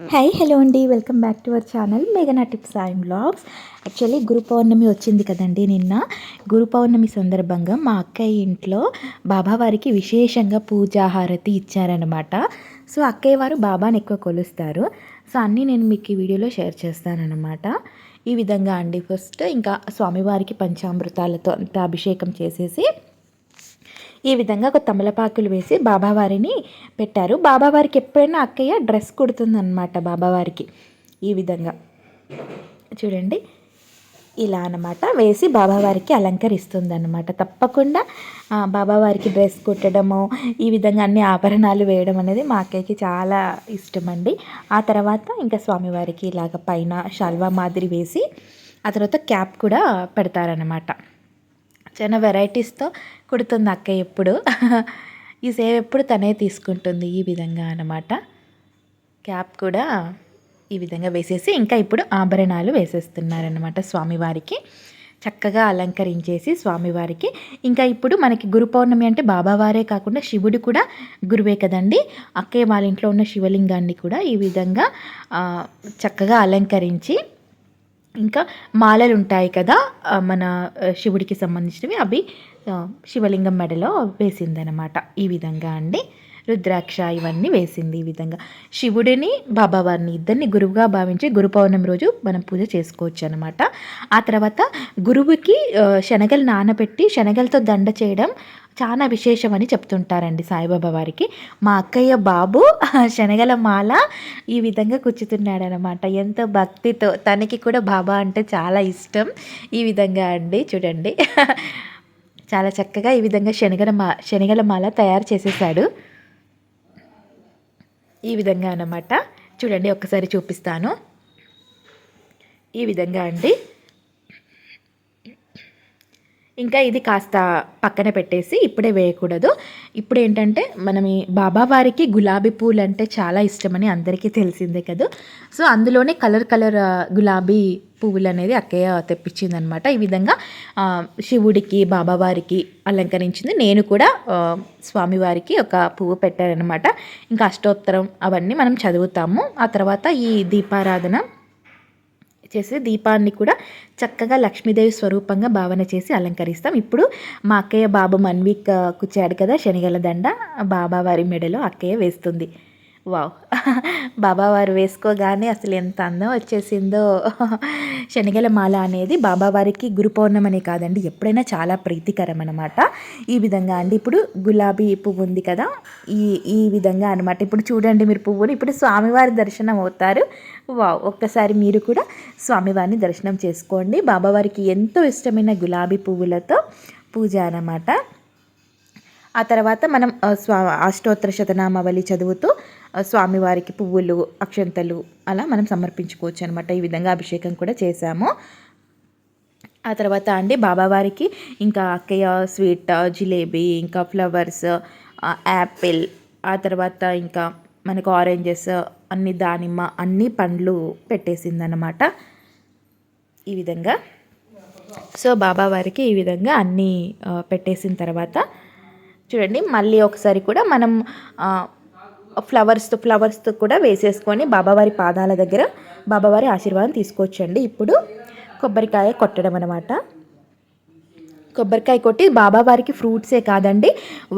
Hi hello అండి. Welcome back to our channel మేఘనా tips and blogs actually Guru Purnima వచ్చింది కదండి నిన్న. గురు పౌర్ణమి సందర్భంగా మా అక్కయ్య ఇంట్లో బాబావారికి విశేషంగా పూజాహారతి ఇచ్చారనమాట సో అక్కయ్య వారు బాబాని ఎక్కువ కొలుస్తారు. సో అన్నీ నేను మీకు ఈ వీడియోలో షేర్ చేస్తానన్నమాట. ఈ విధంగా అండి. ఫస్ట్ ఇంకా స్వామివారికి పంచామృతాలతో అంతా అభిషేకం చేసేసి ఈ విధంగా ఒక తమలపాకులు వేసి బాబావారిని పెట్టారు. బాబావారికి ఎప్పుడైనా అక్కయ్య డ్రెస్ కుడుతుందన్నమాట బాబావారికి. ఈ విధంగా. చూడండి. ఇలా అనమాట వేసి బాబావారికి అలంకరిస్తుందన్నమాట. తప్పకుండా బాబావారికి డ్రెస్ కుట్టడము ఈ విధంగా అన్ని ఆభరణాలు వేయడం అనేది మా అక్కయ్యకి చాలా ఇష్టం అండి ఆ తర్వాత ఇంకా స్వామివారికి ఇలాగ పైన షల్వా మాదిరి వేసి ఆ తర్వాత క్యాప్ కూడా పెడతారనమాట చాలా వెరైటీస్తో కుడుతుంది అక్క ఎప్పుడు. ఈ సేవ్ ఎప్పుడు తనే తీసుకుంటుంది ఈ విధంగా అనమాట క్యాప్ కూడా ఈ విధంగా వేసేసి ఇంకా ఇప్పుడు ఆభరణాలు వేసేస్తున్నారనమాట స్వామివారికి. చక్కగా అలంకరించేసి స్వామివారికి. ఇంకా ఇప్పుడు మనకి గురు పౌర్ణమి అంటే బాబావారే కాకుండా శివుడు కూడా గురువే కదండి. అక్కయ్య వాళ్ళ ఇంట్లో ఉన్న శివలింగాన్ని కూడా ఈ విధంగా చక్కగా అలంకరించి ఇంకా మాలలు ఉంటాయి కదా మన శివుడికి సంబంధించినవి. అవి శివలింగం మెడలో వేసిందనమాట. ఈ విధంగా అండి. రుద్రాక్ష ఇవన్నీ వేసింది ఈ విధంగా. శివుడిని బాబావారిని ఇద్దరిని గురువుగా భావించి గురు పౌర్ణమి రోజు మనం పూజ చేసుకోవచ్చు అనమాట ఆ తర్వాత గురువుకి శనగలు నానబెట్టి శనగలతో దండ చేయడం చాలా విశేషమని చెప్తుంటారండి సాయిబాబా వారికి. మా అక్కయ్య బాబు శనగల మాల ఈ విధంగా కూర్చుతున్నాడనమాట ఎంతో భక్తితో. తనకి కూడా బాబా అంటే చాలా ఇష్టం ఈ విధంగా అండి. చూడండి. చాలా చక్కగా ఈ విధంగా శనగల మా శనగల మాల తయారు చేసేసాడు. ఈ విధంగా అనమాట చూడండి ఒక్కసారి చూపిస్తాను. ఈ విధంగా అండి. ఇంకా ఇది కాస్త పక్కన పెట్టేసి ఇప్పుడే వేయకూడదు. ఇప్పుడు ఏంటంటే మనం ఈ బాబావారికి గులాబీ పూలు అంటే చాలా ఇష్టమని అందరికీ తెలిసిందే కదా. సో అందులోనే కలర్ కలర్ గులాబీ పువ్వులు అనేది అక్కయ్య తెప్పించిందనమాట. ఈ విధంగా శివుడికి బాబావారికి అలంకరించింది. నేను కూడా స్వామివారికి ఒక పువ్వు పెట్టానమాట ఇంకా అష్టోత్తరం అవన్నీ మనం చదువుతాము. ఆ తర్వాత ఈ దీపారాధన చేసి దీపాన్ని కూడా చక్కగా లక్ష్మీదేవి స్వరూపంగా భావన చేసి అలంకరిస్తాం. ఇప్పుడు మా అక్కయ్య బాబు మన్విక్ కూర్చాడు కదా శనిగల దండ. బాబావారి మెడలో అక్కయ్య వేస్తుంది. వావ్. బాబావారు వేసుకోగానే అసలు ఎంత అందం వచ్చేసిందో. శనగల మాల అనేది బాబావారికి గురు పౌర్ణమనే కాదండి ఎప్పుడైనా చాలా ప్రీతికరం అనమాట ఈ విధంగా అండి ఇప్పుడు గులాబీ పువ్వు ఉంది కదా ఈ ఈ విధంగా అనమాట ఇప్పుడు చూడండి మీరు పువ్వుని ఇప్పుడు స్వామివారి దర్శనం అవుతారు. వావ్ ఒక్కసారి మీరు కూడా స్వామివారిని దర్శనం చేసుకోండి. బాబావారికి ఎంతో ఇష్టమైన గులాబీ పువ్వులతో పూజ అన్నమాట. ఆ తర్వాత మనం స్వా అష్టోత్తర శతనామావళి చదువుతూ స్వామివారికి పువ్వులు అక్షంతలు అలా మనం సమర్పించుకోవచ్చు అనమాట ఈ విధంగా అభిషేకం కూడా చేశాము. ఆ తర్వాత అండి బాబావారికి ఇంకా అక్కయ్య స్వీట్ జిలేబీ ఇంకా ఫ్లవర్స్ యాపిల్ ఆ తర్వాత ఇంకా మనకు ఆరెంజెస్ అన్ని దానిమ్మ అన్ని పండ్లు పెట్టేసిందనమాట ఈ విధంగా. సో బాబావారికి ఈ విధంగా అన్నీ పెట్టేసిన తర్వాత చూడండి మళ్ళీ ఒకసారి కూడా మనం ఫ్లవర్స్తో ఫ్లవర్స్తో కూడా వేసేసుకొని బాబావారి పాదాల దగ్గర బాబావారి ఆశీర్వాదం తీసుకోవచ్చండి. ఇప్పుడు కొబ్బరికాయ కొట్టడం అనమాట కొబ్బరికాయ కొట్టి బాబావారికి ఫ్రూట్సే కాదండి.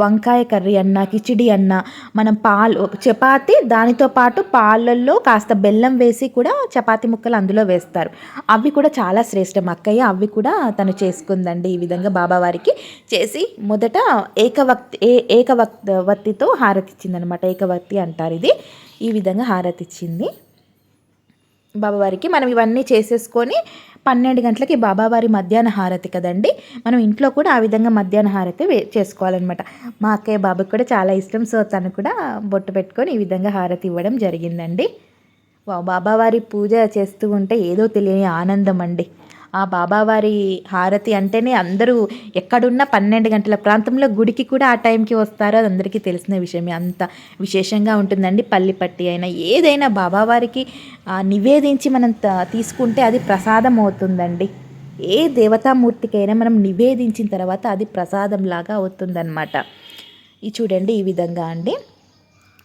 వంకాయ కర్రీ అన్న కిచిడి అన్న మనం పాలు చపాతి దానితో పాటు పాలల్లో కాస్త బెల్లం వేసి కూడా చపాతి ముక్కలు అందులో వేస్తారు. అవి కూడా చాలా శ్రేష్టం అక్కయ్య. అవి కూడా తను చేసుకుందండి ఈ విధంగా బాబావారికి చేసి మొదట ఏకవక్తి ఏ ఏకవక్త వత్తితో హారతి ఇచ్చిందనమాట ఏకవక్తి అంటారు ఇది. ఈ విధంగా హారతి ఇచ్చింది. బాబావారికి మనం ఇవన్నీ చేసేసుకొని పన్నెండు గంటలకి బాబావారి మధ్యాహ్న హారతి కదండి. మనం ఇంట్లో కూడా ఆ విధంగా మధ్యాహ్న హారతి వే చేసుకోవాలన్నమాట. మా అక్కయ్య బాబుకి కూడా చాలా ఇష్టం. సో తను కూడా బొట్టు పెట్టుకొని ఈ విధంగా హారతి ఇవ్వడం జరిగిందండి. బాబావారి పూజ చేస్తూ ఉంటే ఏదో తెలియని ఆనందం అండి. ఆ బాబావారి హారతి అంటేనే అందరూ ఎక్కడున్న పన్నెండు గంటల ప్రాంతంలో గుడికి కూడా ఆ టైంకి వస్తారో అది అందరికీ తెలిసిన విషయమే. అంత విశేషంగా ఉంటుందండి పల్లిపట్టి అయినా. ఏదైనా బాబావారికి నివేదించి మనం తీసుకుంటే అది ప్రసాదం అవుతుందండి ఏ దేవతామూర్తికైనా మనం నివేదించిన తర్వాత అది ప్రసాదం లాగా అవుతుందన్నమాట. ఇది చూడండి ఈ విధంగా అండి.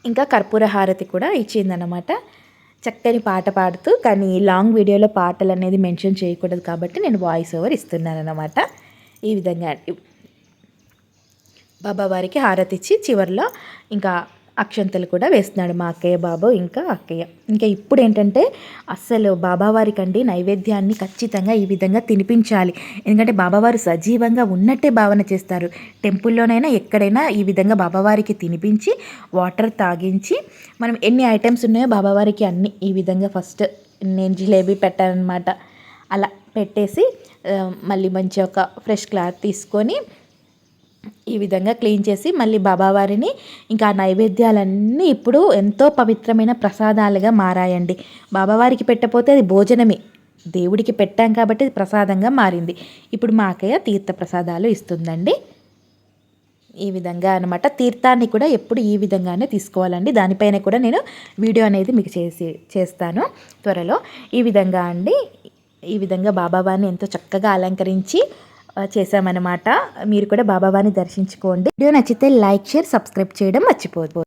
ఇంకా కర్పూర హారతి కూడా ఇచ్చిందనమాట చక్కని పాట పాడుతూ కానీ లాంగ్ వీడియోలో పాటలు అనేది మెన్షన్ చేయకూడదు కాబట్టి నేను వాయిస్ ఓవర్ ఇస్తున్నాను అనమాట ఈ విధంగా బాబా వారికి హారతి ఇచ్చి చివరిలో ఇంకా అక్షంతలు కూడా వేస్తున్నాడు మా అక్కయ్య బాబు ఇంకా అక్కయ్య. ఇంకా ఇప్పుడు ఏంటంటే అస్సలు బాబావారికండి నైవేద్యాన్ని ఖచ్చితంగా ఈ విధంగా తినిపించాలి. ఎందుకంటే బాబావారు సజీవంగా ఉన్నట్టే భావన చేస్తారు. టెంపుల్లోనైనా ఎక్కడైనా ఈ విధంగా బాబావారికి తినిపించి వాటర్ తాగించి మనం ఎన్ని ఐటమ్స్ ఉన్నాయో బాబావారికి అన్ని ఈ విధంగా ఫస్ట్ నేను జిలేబీ పెట్టానమాట అలా పెట్టేసి మళ్ళీ మంచి ఒక ఫ్రెష్ క్లాత్ తీసుకొని ఈ విధంగా క్లీన్ చేసి మళ్ళీ బాబావారిని ఇంకా ఆ నైవేద్యాలన్నీ ఇప్పుడు ఎంతో పవిత్రమైన ప్రసాదాలుగా మారాయండి. బాబావారికి పెట్టపోతే అది భోజనమే. దేవుడికి పెట్టాం కాబట్టి ప్రసాదంగా మారింది. ఇప్పుడు మా అక్కయ్య తీర్థ ప్రసాదాలు ఇస్తుందండి. ఈ విధంగా అనమాట తీర్థాన్ని కూడా ఎప్పుడు ఈ విధంగానే తీసుకోవాలండి. దానిపైన కూడా నేను వీడియో అనేది మీకు చేసి చేస్తాను త్వరలో. ఈ విధంగా అండి. ఈ విధంగా బాబావారిని ఎంతో చక్కగా అలంకరించి చేశామన్నమాట. మీరు కూడా బాబావారిని దర్శించుకోండి. వీడియో నచ్చితే లైక్ షేర్ సబ్స్క్రైబ్ చేయడం మర్చిపోదు